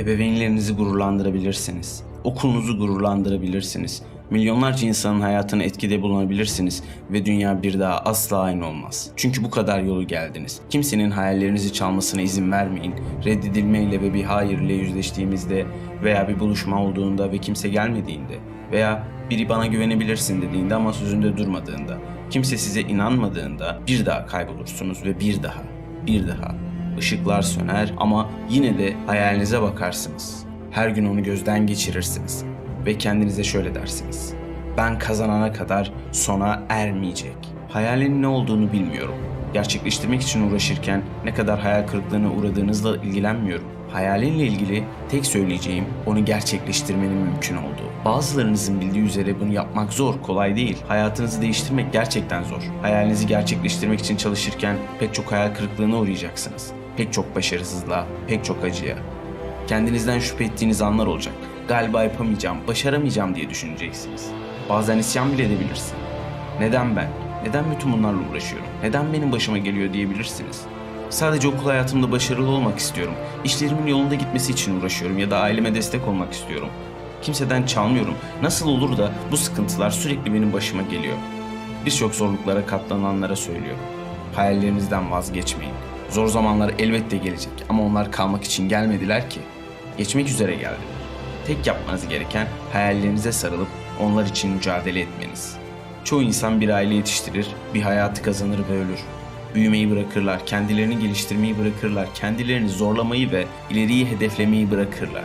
Ebeveynlerinizi gururlandırabilirsiniz. Okulunuzu gururlandırabilirsiniz. Milyonlarca insanın hayatını etkide bulunabilirsiniz ve dünya bir daha asla aynı olmaz. Çünkü bu kadar yolu geldiniz. Kimsenin hayallerinizi çalmasına izin vermeyin. Reddedilmeyle ve bir hayır ile yüzleştiğimizde veya bir buluşma olduğunda ve kimse gelmediğinde veya biri bana güvenebilirsin dediğinde ama sözünde durmadığında, kimse size inanmadığında bir daha kaybolursunuz ve bir daha, bir daha. Işıklar söner ama yine de hayalinize bakarsınız. Her gün onu gözden geçirirsiniz ve kendinize şöyle dersiniz. Ben kazanana kadar sona ermeyecek. Hayalin ne olduğunu bilmiyorum. Gerçekleştirmek için uğraşırken ne kadar hayal kırıklığına uğradığınızla ilgilenmiyorum. Hayalinle ilgili tek söyleyeceğim onu gerçekleştirmenin mümkün olduğu. Bazılarınızın bildiği üzere bunu yapmak zor, kolay değil. Hayatınızı değiştirmek gerçekten zor. Hayalinizi gerçekleştirmek için çalışırken pek çok hayal kırıklığına uğrayacaksınız. Pek çok başarısızlığa, pek çok acıya. Kendinizden şüphe ettiğiniz anlar olacak. Galiba yapamayacağım, başaramayacağım diye düşüneceksiniz. Bazen isyan bile edebilirsin. Neden ben? Neden bütün bunlarla uğraşıyorum? Neden benim başıma geliyor diyebilirsiniz. Sadece okul hayatımda başarılı olmak istiyorum. İşlerimin yolunda gitmesi için uğraşıyorum ya da aileme destek olmak istiyorum. Kimseden çalmıyorum. Nasıl olur da bu sıkıntılar sürekli benim başıma geliyor? Birçok zorluklara katlananlara söylüyorum. Hayallerinizden vazgeçmeyin. Zor zamanlar elbette gelecek ama onlar kalmak için gelmediler ki. Geçmek üzere geldiler. Tek yapmanız gereken hayallerinize sarılıp onlar için mücadele etmeniz. Çoğu insan bir aile yetiştirir, bir hayatı kazanır ve ölür. Büyümeyi bırakırlar, kendilerini geliştirmeyi bırakırlar, kendilerini zorlamayı ve ileriyi hedeflemeyi bırakırlar.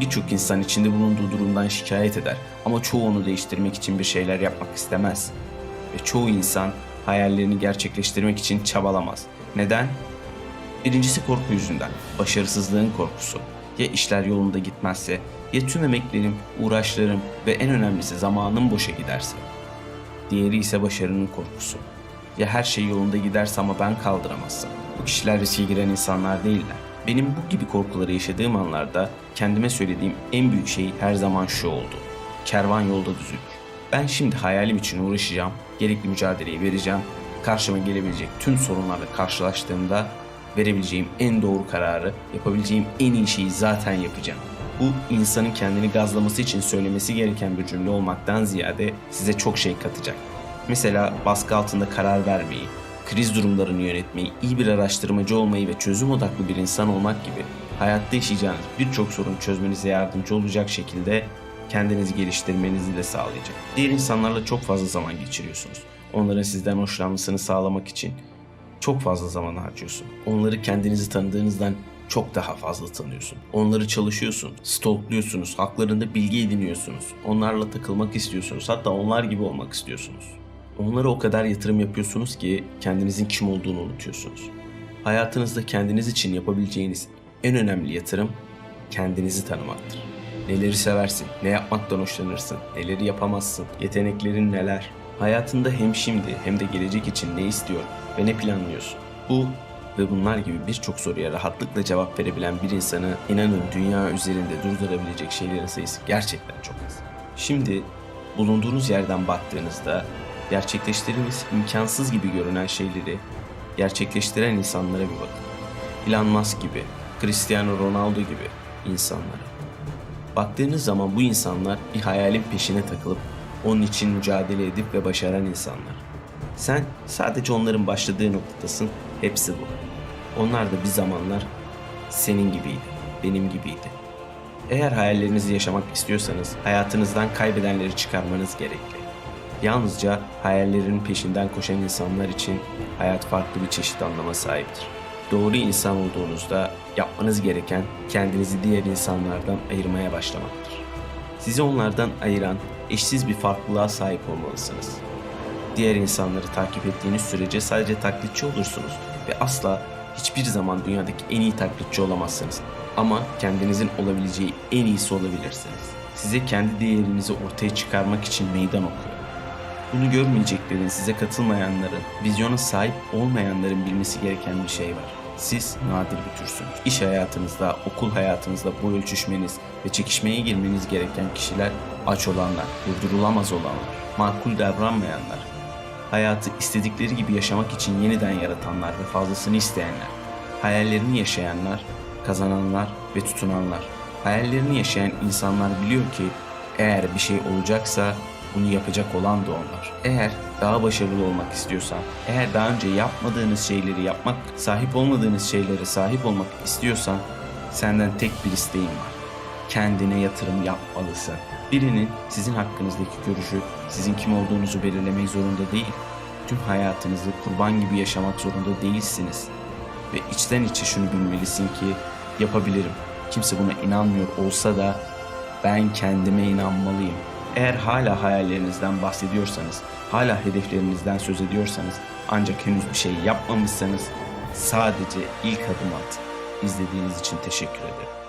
Birçok insan içinde bulunduğu durumdan şikayet eder ama çoğu onu değiştirmek için bir şeyler yapmak istemez. Ve çoğu insan hayallerini gerçekleştirmek için çabalamaz. Neden? Birincisi korku yüzünden. Başarısızlığın korkusu. Ya işler yolunda gitmezse, ya tüm emeklerim, uğraşlarım ve en önemlisi zamanım boşa giderse. Diğeri ise başarının korkusu. Ya her şey yolunda giderse ama ben kaldıramazsam. Bu kişiler riske giren insanlar değiller. Benim bu gibi korkuları yaşadığım anlarda kendime söylediğim en büyük şey her zaman şu oldu. Kervan yolda düzülür. Ben şimdi hayalim için uğraşacağım, gerekli mücadeleyi vereceğim. Karşıma gelebilecek tüm sorunlarla karşılaştığımda verebileceğim en doğru kararı, yapabileceğim en iyi şeyi zaten yapacağım. Bu insanın kendini gazlaması için söylemesi gereken bir cümle olmaktan ziyade size çok şey katacak. Mesela baskı altında karar vermeyi, kriz durumlarını yönetmeyi, iyi bir araştırmacı olmayı ve çözüm odaklı bir insan olmak gibi hayatta yaşayacağınız birçok sorun çözmenize yardımcı olacak şekilde kendinizi geliştirmenizi de sağlayacak. Diğer insanlarla çok fazla zaman geçiriyorsunuz. Onların sizden hoşlanmasını sağlamak için çok fazla zaman harcıyorsun. Onları kendinizi tanıdığınızdan çok daha fazla tanıyorsun. Onları çalışıyorsun, stalkluyorsunuz, haklarında bilgi ediniyorsunuz. Onlarla takılmak istiyorsunuz. Hatta onlar gibi olmak istiyorsunuz. Onlara o kadar yatırım yapıyorsunuz ki kendinizin kim olduğunu unutuyorsunuz. Hayatınızda kendiniz için yapabileceğiniz en önemli yatırım kendinizi tanımaktır. Neleri seversin, ne yapmaktan hoşlanırsın, neleri yapamazsın, yeteneklerin neler. Hayatında hem şimdi hem de gelecek için ne istiyor ve ne planlıyorsun? Bu ve bunlar gibi birçok soruya rahatlıkla cevap verebilen bir insanı inanın dünya üzerinde durdurabilecek şeylerin sayısı gerçekten çok az. Şimdi bulunduğunuz yerden baktığınızda gerçekleştirmeniz imkansız gibi görünen şeyleri gerçekleştiren insanlara bir bakın. Elon Musk gibi, Cristiano Ronaldo gibi insanlara. Baktığınız zaman bu insanlar bir hayalin peşine takılıp onun için mücadele edip ve başaran insanlar. Sen sadece onların başladığı noktadasın, hepsi bu. Onlar da bir zamanlar senin gibiydi, benim gibiydi. Eğer hayallerinizi yaşamak istiyorsanız hayatınızdan kaybedenleri çıkarmanız gerekli. Yalnızca hayallerin peşinden koşan insanlar için hayat farklı bir çeşit anlama sahiptir. Doğru insan olduğunuzda yapmanız gereken kendinizi diğer insanlardan ayırmaya başlamaktır. Sizi onlardan ayıran eşsiz bir farklılığa sahip olmalısınız. Diğer insanları takip ettiğiniz sürece sadece taklitçi olursunuz ve asla hiçbir zaman dünyadaki en iyi taklitçi olamazsınız. Ama kendinizin olabileceği en iyisi olabilirsiniz. Size kendi değerinizi ortaya çıkarmak için meydan okuyor. Bunu görmeyeceklerin, size katılmayanların, vizyona sahip olmayanların bilmesi gereken bir şey var. Siz nadir bir türsünüz. İş hayatınızda, okul hayatınızda bu ölçüşmeniz ve çekişmeye girmeniz gereken kişiler aç olanlar, durdurulamaz olanlar, makul davranmayanlar, hayatı istedikleri gibi yaşamak için yeniden yaratanlar ve fazlasını isteyenler, hayallerini yaşayanlar, kazananlar ve tutunanlar. Hayallerini yaşayan insanlar biliyor ki eğer bir şey olacaksa bunu yapacak olan da onlar. Eğer daha başarılı olmak istiyorsan, eğer daha önce yapmadığınız şeyleri yapmak, sahip olmadığınız şeylere sahip olmak istiyorsan senden tek bir isteğim var. Kendine yatırım yapmalısın. Birinin sizin hakkınızdaki görüşü sizin kim olduğunuzu belirlemek zorunda değil. Tüm hayatınızı kurban gibi yaşamak zorunda değilsiniz. Ve içten içe şunu bilmelisin ki yapabilirim. Kimse buna inanmıyor olsa da ben kendime inanmalıyım. Eğer hala hayallerinizden bahsediyorsanız, hala hedeflerinizden söz ediyorsanız ancak henüz bir şey yapmamışsanız sadece ilk adım at. İzlediğiniz için teşekkür ederim.